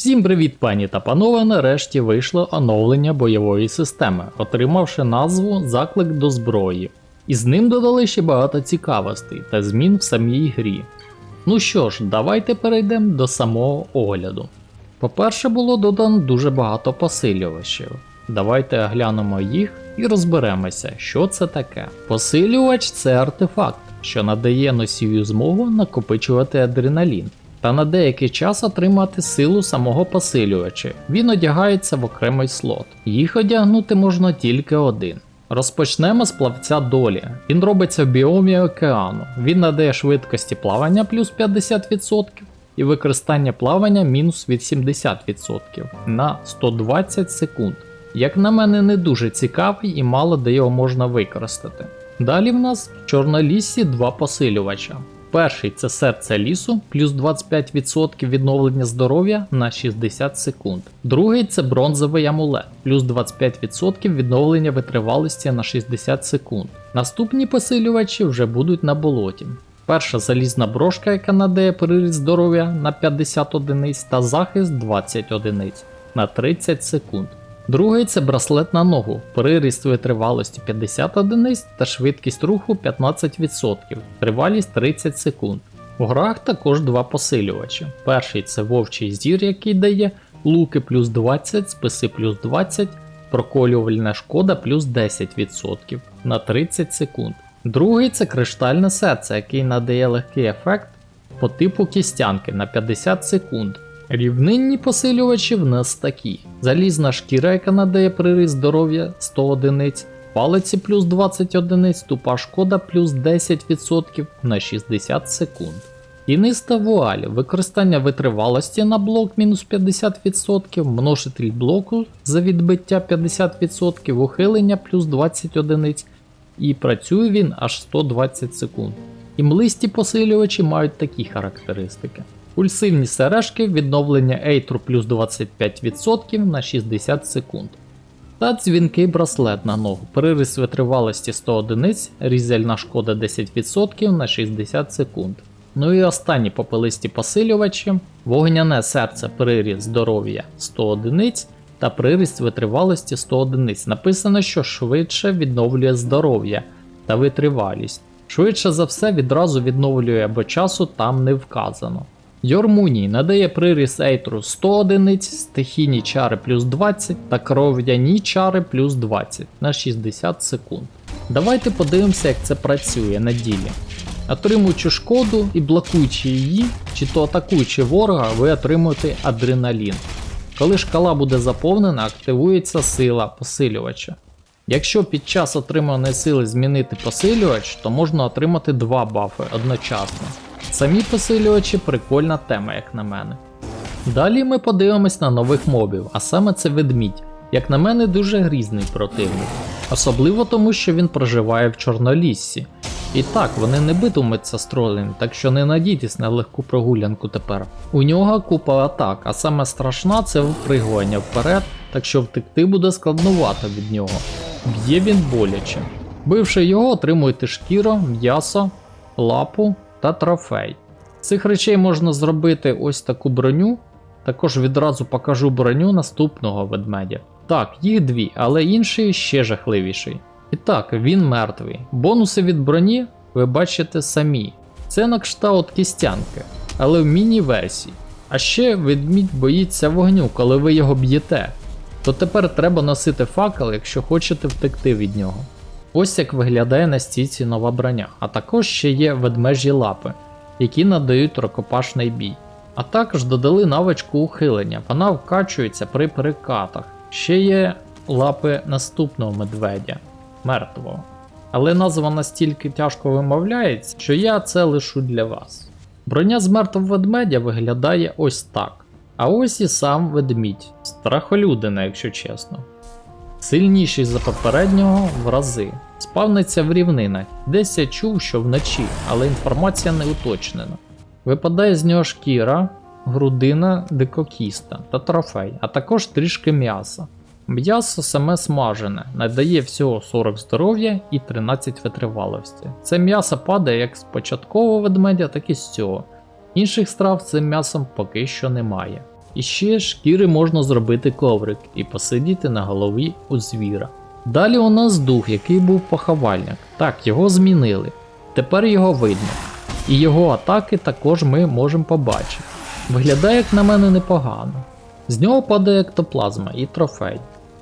Всім привіт, пані та панове! Нарешті вийшло оновлення бойової системи, отримавши назву Заклик до зброї. І з ним додали ще багато цікавостей та змін в самій грі. Ну що ж, давайте перейдемо до самого огляду. По-перше, було додано дуже багато посилювачів. Давайте оглянемо їх і розберемося, що це таке. Посилювач це артефакт, що надає носію змогу накопичувати адреналін та на деякий час отримати силу самого посилювача. Він одягається в окремий слот. Їх одягнути можна тільки один. Розпочнемо з плавця долі. Він робиться в біомі океану. Він надає швидкості плавання плюс 50% і використання плавання мінус 80% на 120 секунд. Як на мене, не дуже цікавий і мало де його можна використати. Далі в нас в Чорноліссі два посилювача. Перший це серце лісу, плюс 25% відновлення здоров'я на 60 секунд. Другий це бронзовий амулет, плюс 25% відновлення витривалості на 60 секунд. Наступні посилювачі вже будуть на болоті. Перша залізна брошка, яка надає приріст здоров'я на 50 одиниць та захист 20 одиниць на 30 секунд. Другий це браслет на ногу, приріст витривалості 50 одиниць та швидкість руху 15%, тривалість 30 секунд. У грах також два посилювачі. Перший це вовчий зір, який дає луки плюс 20, списи плюс 20, проколювальна шкода плюс 10% на 30 секунд. Другий це криштальне серце, який надає легкий ефект по типу кістянки на 50 секунд. Рівнинні посилювачі в нас такі: залізна шкіра, яка надає приріст здоров'я 100 одиниць, палиці плюс 20 одиниць, тупа шкода плюс 10% на 60 секунд. Тіниста вуаль, використання витривалості на блок мінус 50%, множитель блоку за відбиття 50%, ухилення плюс 20 одиниць, і працює він аж 120 секунд. І млисті посилювачі мають такі характеристики. Пульсивні сережки, відновлення Ейтру плюс 25% на 60 секунд. Та дзвінкий браслет на ногу, пририс витривалості 100 одиниць, різельна шкода 10% на 60 секунд. Ну і останні попелисті посилювачі, вогняне серце приріст здоров'я 100 одиниць та приріст витривалості 100 одиниць. Написано, що швидше відновлює здоров'я та витривалість. Швидше за все відразу відновлює, бо часу там не вказано. Йормуній надає приріс Ейтру 100 одиниць, стихійні чари плюс 20 та кров'яні чари плюс 20 на 60 секунд. Давайте подивимося, як це працює на ділі. Отримуючи шкоду і блокуючи її, чи то атакуючи ворога, ви отримуєте адреналін. Коли шкала буде заповнена, активується сила посилювача. Якщо під час отриманої сили змінити посилювач, то можна отримати два бафи одночасно. Самі посилювачі прикольна тема, як на мене. Далі ми подивимось на нових мобів, а саме це ведмідь. Як на мене, дуже грізний противник. Особливо тому, що він проживає в Чорноліссі. І так, вони не битимуться з тролем, так що не надійтесь на легку прогулянку тепер. У нього купа атак, а саме страшна це впригування вперед, так що втекти буде складнувато від нього. Б'є він боляче. Бивши його, отримуєте шкіру, м'ясо, лапу та трофей. З цих речей можна зробити ось таку броню. Також відразу покажу броню наступного ведмедя. Так, їх дві, але інший ще жахливіший. І так, він мертвий. Бонуси від броні ви бачите самі. Це на кшталт кістянки, але в міні-версії. А ще ведмідь боїться вогню, коли ви його б'єте. То тепер треба носити факел, якщо хочете втекти від нього. Ось як виглядає на стійці нова броня, а також ще є ведмежі лапи, які надають рукопашний бій. А також додали навичку ухилення, вона вкачується при перекатах. Ще є лапи наступного медведя мертвого. Але назва настільки тяжко вимовляється, що я це лишу для вас. Броня з мертвого ведмедя виглядає ось так. А ось і сам ведмідь, страхолюдина, якщо чесно. Сильніший за попереднього в рази. Спавниться в рівнинах. Десь я чув, що вночі, але інформація не уточнена. Випадає з нього шкіра, грудина дикокіста та трофей, а також трішки м'яса. М'ясо саме смажене, надає всього 40 здоров'я і 13 витривалості. Це м'ясо падає як з початкового ведмедя, так і з цього. Інших страв цим м'ясом поки що немає. І ще шкіри можна зробити коврик і посидіти на голові у звіра. Далі у нас дух, який був поховальник. Так, його змінили. Тепер його видно. І його атаки також ми можемо побачити. Виглядає, як на мене, непогано. З нього падає ектоплазма і трофей.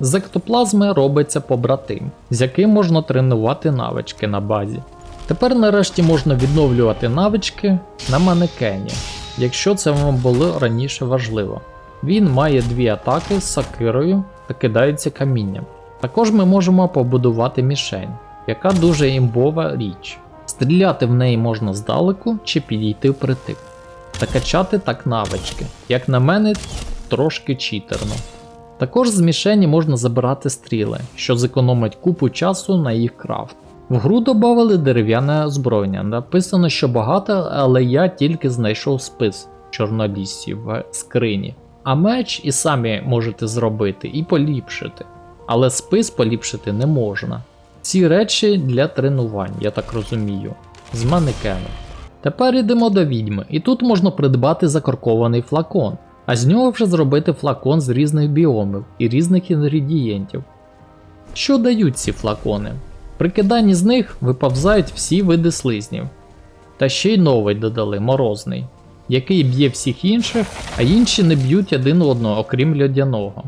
З ектоплазми робиться побратим, з яким можна тренувати навички на базі. Тепер нарешті можна відновлювати навички на манекені, якщо це вам було раніше важливо. Він має дві атаки з сакирою та кидається камінням. Також ми можемо побудувати мішень, яка дуже імбова річ. Стріляти в неї можна здалеку чи підійти впритик. Та качати так навички. Як на мене, трошки читерно. Також з мішені можна забирати стріли, що зекономить купу часу на їх крафт. В гру додали дерев'яне озброєння. Написано, що багато, але я тільки знайшов спис чорнолісі в скрині. А меч і самі можете зробити і поліпшити. Але спис поліпшити не можна. Ці речі для тренувань, я так розумію, з манекену. Тепер йдемо до відьми, і тут можна придбати закоркований флакон, а з нього вже зробити флакон з різних біомів і різних інгредієнтів. Що дають ці флакони? При киданні з них виповзають всі види слизнів. Та ще й новий додали морозний, який б'є всіх інших, а інші не б'ють один одного, окрім льодяного.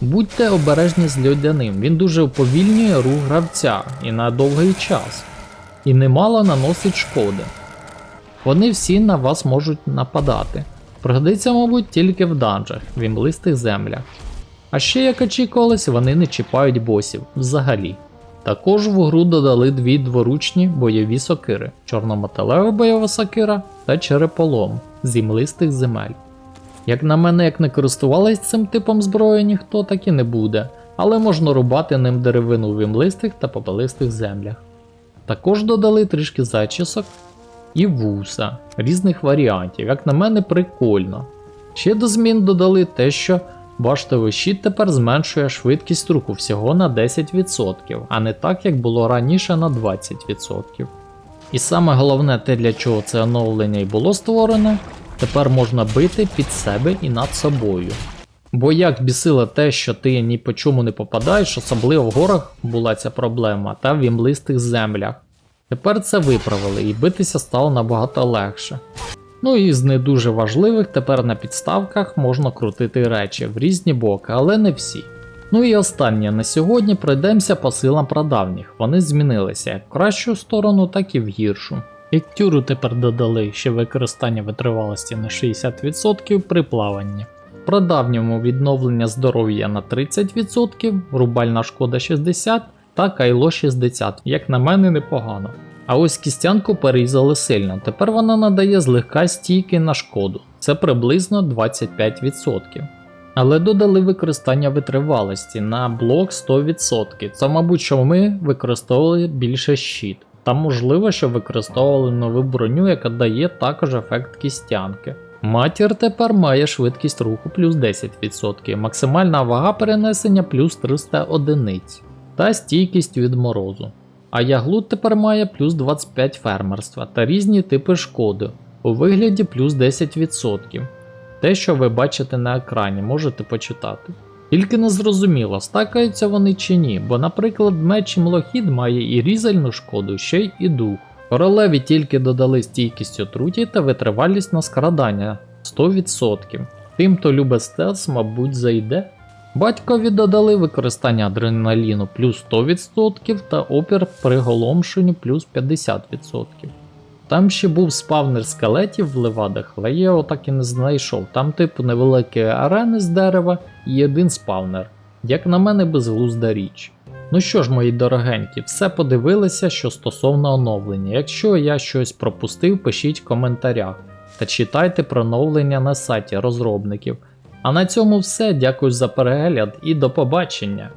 Будьте обережні з льодяним, він дуже уповільнює рух гравця і на довгий час, і немало наносить шкоди. Вони всі на вас можуть нападати. Пригодиться, мабуть, тільки в данжах, в імлистих землях. А ще, як очікувалось, вони не чіпають босів взагалі. Також в гру додали дві дворучні бойові сокири: чорнометалева бойова сокира та череполом з імлистих земель. Як на мене, як не користувались цим типом зброї, ніхто так і не буде, але можна рубати ним деревину в імлистих та попелистих землях. Також додали трішки зачісок і вуса різних варіантів, як на мене, прикольно. Ще до змін додали те, що баштовий щит тепер зменшує швидкість руху всього на 10%, а не так, як було раніше на 20%. І саме головне те, для чого це оновлення і було створене, тепер можна бити під себе і над собою. Бо як бісило те, що ти ні по чому не попадаєш, особливо в горах була ця проблема, та в імлистих землях. Тепер це виправили і битися стало набагато легше. Ну і з не дуже важливих тепер на підставках можна крутити речі в різні боки, але не всі. Ну і останнє на сьогодні пройдемося по силам прадавніх. Вони змінилися як в кращу сторону, так і в гіршу. Іктюру тепер додали ще використання витривалості на 60% при плаванні. Прадавньому відновлення здоров'я на 30%, рубальна шкода 60% та кайло 60%, як на мене, непогано. А ось кістянку перерізали сильно, тепер вона надає злегка стійки на шкоду, це приблизно 25%. Але додали використання витривалості на блок 100%. Це, мабуть, що ми використовували більше щит. Та можливо, що використовували нову броню, яка дає також ефект кістянки. Матір тепер має швидкість руху плюс 10%, максимальна вага перенесення плюс 300 одиниць та стійкість від морозу. А яглут тепер має плюс 25 фермерства та різні типи шкоди у вигляді плюс 10%. Те, що ви бачите на екрані, можете почитати. Тільки не зрозуміло, стакаються вони чи ні, бо, наприклад, меч Млохід має і різальну шкоду, ще й і дух. Королеві тільки додали стійкість отруті та витривалість на скрадання 100%. Тим, хто любить стелс, мабуть, зайде. Батькові додали використання адреналіну плюс 100% та опір приголомшенню плюс 50%. Там ще був спавнер скелетів в левадах, але я його так і не знайшов. Там, типу, невеликі арени з дерева і один спавнер. Як на мене, безглузда річ. Ну що ж, мої дорогенькі, все подивилися, що стосовно оновлення. Якщо я щось пропустив, пишіть в коментарях та читайте про оновлення на сайті розробників. А на цьому все. Дякую за перегляд і до побачення!